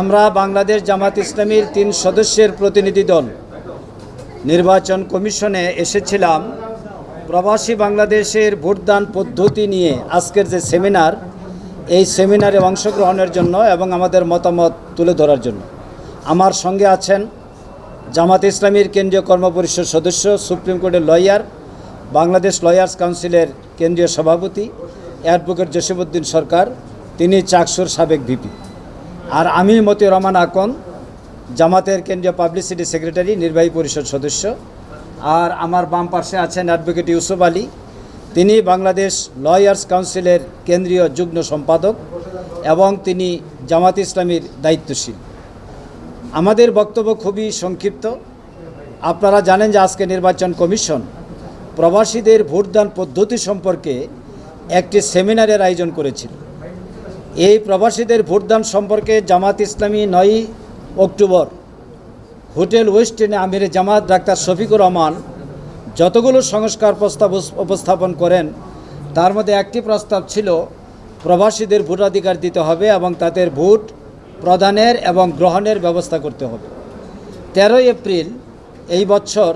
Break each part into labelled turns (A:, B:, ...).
A: আমরা বাংলাদেশ জামাত ইসলামীর তিন সদস্যের প্রতিনিধি দল। নির্বাচন কমিশনে এসেছিলাম। প্রবাসী বাংলাদেশের ভোটদান পদ্ধতি নিয়ে আজকের যে সেমিনার, এই সেমিনারে অংশগ্রহণের জন্য এবং আমাদের মতামত তুলে ধরার জন্য। আমার সঙ্গে আছেন জামাত ইসলামীর কেন্দ্রীয় কর্মপরিষদ সদস্য, সুপ্রিম কোর্টের লয়ার, বাংলাদেশ লয়ার্স কাউন্সিলের কেন্দ্রীয় সভাপতি, অ্যাডভোকেট জসিমউদ্দিন সরকার, তিনি চাকসুর সাবেক ভিপি। আর আমি মতি রহমান আকন, জামাতের কেন্দ্রীয় পাবলিসিটি সেক্রেটারি, নির্বাহী পরিষদ সদস্য। আর আমার বাম পাশে আছেন অ্যাডভোকেট ইউসুফ আলী। তিনি বাংলাদেশ লয়ার্স কাউন্সিলের কেন্দ্রীয় যুগ্ম সম্পাদক এবং তিনি জামাত ইসলামীর দায়িত্বশীল। আমাদের বক্তব্য খুবই সংক্ষিপ্ত। আপনারা জানেন যে আজকে নির্বাচন কমিশন প্রবাসীদের ভোটদান পদ্ধতি সম্পর্কে একটি সেমিনারের আয়োজন করেছিল। এই প্রবাসীদের ভোটদান সম্পর্কে জামাত ইসলামী নয়ই অক্টোবর হোটেল ওয়েস্টেনে আমিরে জামাত ডাক্তার শফিকুর রহমান যতগুলো সংস্কার প্রস্তাব উপস্থাপন করেন, তার মধ্যে একটি প্রস্তাব ছিল, প্রবাসীদের ভোটাধিকার দিতে হবে এবং তাদের ভোট প্রদানের এবং গ্রহণের ব্যবস্থা করতে হবে। তেরোই এপ্রিল এই বছর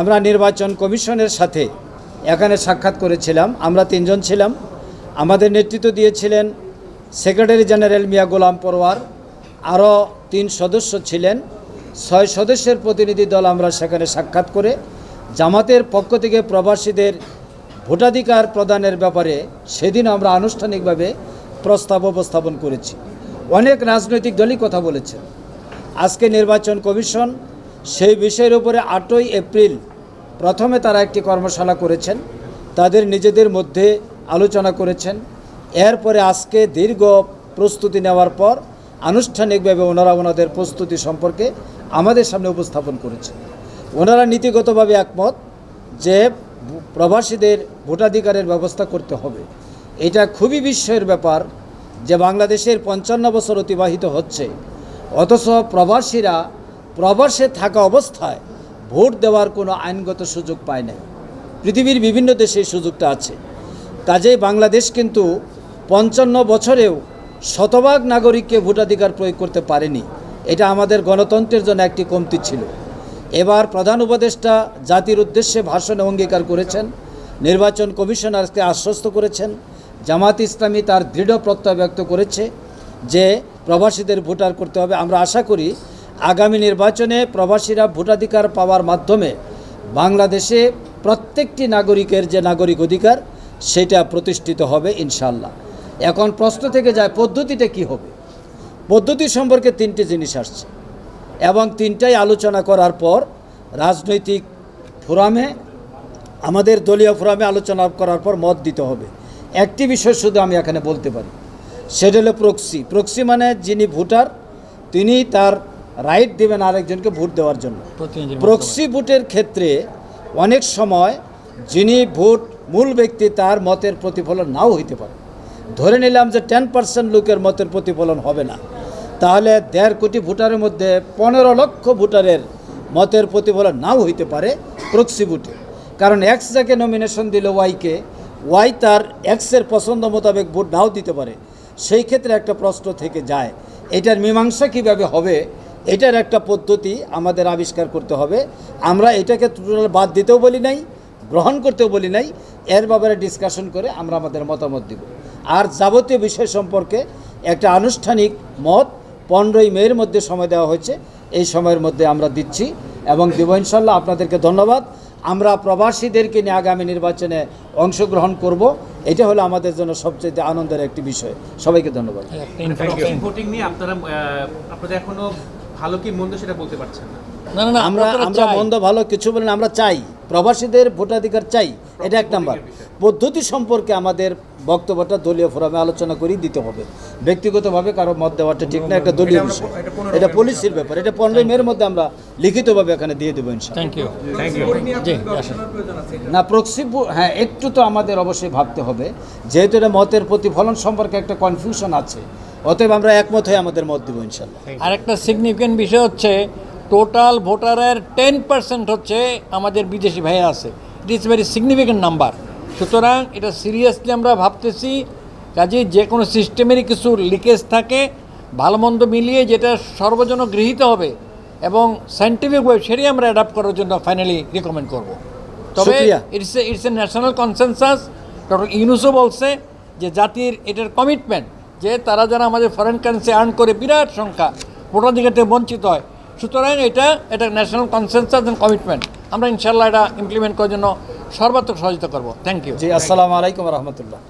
A: আমরা নির্বাচন কমিশনের সাথে এখানে সাক্ষাৎ করেছিলাম, আমরা তিনজন ছিলাম। আমাদের নেতৃত্ব দিয়েছিলেন সেক্রেটারি জেনারেল মিয়া গোলাম পরোয়ার, আরও তিন সদস্য ছিলেন। ছয় সদস্যের প্রতিনিধি দল আমরা সেখানে সাক্ষাৎ করে জামাতের পক্ষ থেকে প্রবাসীদের ভোটাধিকার প্রদানের ব্যাপারে সেদিন আমরা আনুষ্ঠানিকভাবে প্রস্তাব উপস্থাপন করেছি। অনেক রাজনৈতিক দলই কথা বলেছেন। আজকে নির্বাচন কমিশন সেই বিষয়ের উপরে আটই এপ্রিল প্রথমে তারা একটি কর্মশালা করেছেন। তাদের নিজেদের মধ্যে আলোচনা করেছেন। এরপরে আজকে দীর্ঘ প্রস্তুতি নেওয়ার পর আনুষ্ঠানিকভাবে ওনারা ওনাদের প্রস্তুতি সম্পর্কে আমাদের সামনে উপস্থাপন করেছেন ওনারা নীতিগতভাবে একমত যে প্রবাসীদের ভোটাধিকারের ব্যবস্থা করতে হবে। এটা খুবই বিস্ময়ের ব্যাপার যে বাংলাদেশের পঞ্চান্ন বছর অতিবাহিত হচ্ছে, অথচ প্রবাসীরা প্রবাসে থাকা অবস্থায় ভোট দেওয়ার কোনো আইনগত সুযোগ পায় না পৃথিবীর বিভিন্ন দেশে সুযোগটা আছে। কাজেই বাংলাদেশ কিন্তু পঞ্চান্ন বছরেও শতভাগ নাগরিককে ভোটাধিকার প্রয়োগ করতে পারেনি। এটা আমাদের গণতন্ত্রের জন্য একটি কমতি ছিল। এবার প্রধান উপদেষ্টা জাতির উদ্দেশ্যে ভাষণে অঙ্গীকার করেছেন, নির্বাচন কমিশন আজকে আশ্বস্ত করেছেন, জামাত ইসলামী তার দৃঢ় প্রত্যয় ব্যক্ত করেছে যে প্রবাসীদের ভোটার করতে হবে। আমরা আশা করি আগামী নির্বাচনে প্রবাসীরা ভোটাধিকার পাওয়ার মাধ্যমে বাংলাদেশে প্রত্যেকটি নাগরিকের যে নাগরিক অধিকার, সেটা প্রতিষ্ঠিত হবে ইনশাল্লাহ এখন প্রশ্ন থেকে যায় পদ্ধতিটা কি হবে? পদ্ধতি সম্পর্কে তিনটি জিনিস আসছে। এবং তিনটাই আলোচনা করার পর রাজনৈতিক ফোরামে আমাদের দলীয় ফোরামে আলোচনা করার পর মত দিতে হবে। একটি বিষয় শুধু আমি এখানে বলতে পারি সেটা হলো প্রক্সি প্রক্সি মানে যিনি ভোটার তিনি তার রাইট দেবেন আরেকজনকে ভোট দেওয়ার জন্য। প্রক্সি ভোটের ক্ষেত্রে অনেক সময় যিনি ভোট মূল ব্যক্তি তার মতের প্রতিফলন নাও হইতে পারে। ধরে নিলাম যে টেন পার্সেন্ট লোকের মতের প্রতিফলন হবে না। তাহলে দেড় কোটি ভোটারের মধ্যে পনেরো লক্ষ ভোটারের মতের প্রতিফলন নাও হইতে পারে প্রক্সি ভোটে। কারণ এক্স যাকে নমিনেশন দিল ওয়াইকে ওয়াই তার এক্সের পছন্দ মোতাবেক ভোট নাও দিতে পারে। সেই ক্ষেত্রে একটা প্রশ্ন থেকে যায়, এটার মীমাংসা কীভাবে হবে? এটার একটা পদ্ধতি আমাদের আবিষ্কার করতে হবে। আমরা এটাকে টোটাল বাদ দিতেও বলি নাই, গ্রহণ করতেও বলি নাই, এর ব্যাপারে ডিসকাশন করে আমরা আমাদের মতামত দিব। আর যাবতীয় বিষয় সম্পর্কে একটা আনুষ্ঠানিক মত পনেরোই মের মধ্যে সময় দেওয়া হয়েছে। এই সময়ের মধ্যে আমরা দিচ্ছি এবং দেব ইনশাল্লাহ। আপনাদেরকে ধন্যবাদ। আমরা প্রবাসীদেরকে নিয়ে আগামী নির্বাচনে অংশগ্রহণ করব। এটা হলো আমাদের জন্য সবচেয়ে আনন্দের একটি বিষয়। সবাইকে ধন্যবাদ।
B: ভোটিং নিয়ে আপনারা আহ, এখনও ভালো কি মন্দ সেটা বলতে পারছেন না?
C: না না না
A: আমরা আমরা মন্দ ভালো কিছু বলেন আমরা চাই। প্রবাসীদের ভোটাধিকার চাই এটা এক নাম্বার। পদ্ধতি সম্পর্কে আমাদের বক্তব্যটা দলীয় ফোরামে আলোচনা করেই দিতে হবে। ব্যক্তিগতভাবে কারও মত দেওয়াটা ঠিক না একটা দলীয় বিষয়। এটা পলিসির ব্যাপার এটা পনেরোই মের মধ্যে আমরা লিখিতভাবে এখানে দিয়ে দেবো ইনশাল্লাহ
C: থ্যাংক ইউ জি
A: না প্রক্সি হ্যাঁ একটু তো আমাদের অবশ্যই ভাবতে হবে। যেহেতু এটা মতের প্রতিফলন সম্পর্কে একটা কনফিউশন আছে অতএব আমরা একমত হয়ে আমাদের মত দেবো ইনশাল্লাহ
C: আর একটা সিগনিফিকেন্ট বিষয় হচ্ছে টোটাল ভোটারের টেন পার্সেন্ট হচ্ছে আমাদের বিদেশি ভাইয়া আছে। It is very significant number সুতরাং এটা সিরিয়াসলি আমরা ভাবতেছি কাজে যে কোনো সিস্টেমেরই কিছু লিকেজ থাকে ভালো মন্দ মিলিয়ে যেটা সর্বজন গৃহীত হবে এবং সাইন্টিফিক ওয়ে সেটাই আমরা অ্যাডাপ্ট করার জন্য ফাইনালি রিকমেন্ড করব। তবে it's a it's a national consensus doctor ইউনুসও বলছে যে জাতির এটার কমিটমেন্ট যে তারা যারা আমাদের ফরেন কারেন্সি আর্ন করে বিরাট সংখ্যা ভোটাধিকার থেকে বঞ্চিত হয়। সুতরাং এটা এটা ন্যাশনাল কনসেন্সাস অ্যান্ড কমিটমেন্ট আমরা ইনশাল্লাহ এটা ইমপ্লিমেন্ট করার জন্য সর্বাত্মক সহযোগিতা করব। থ্যাংক ইউ
A: জি, আসসালামু আলাইকুম রহমতুল্লাহ।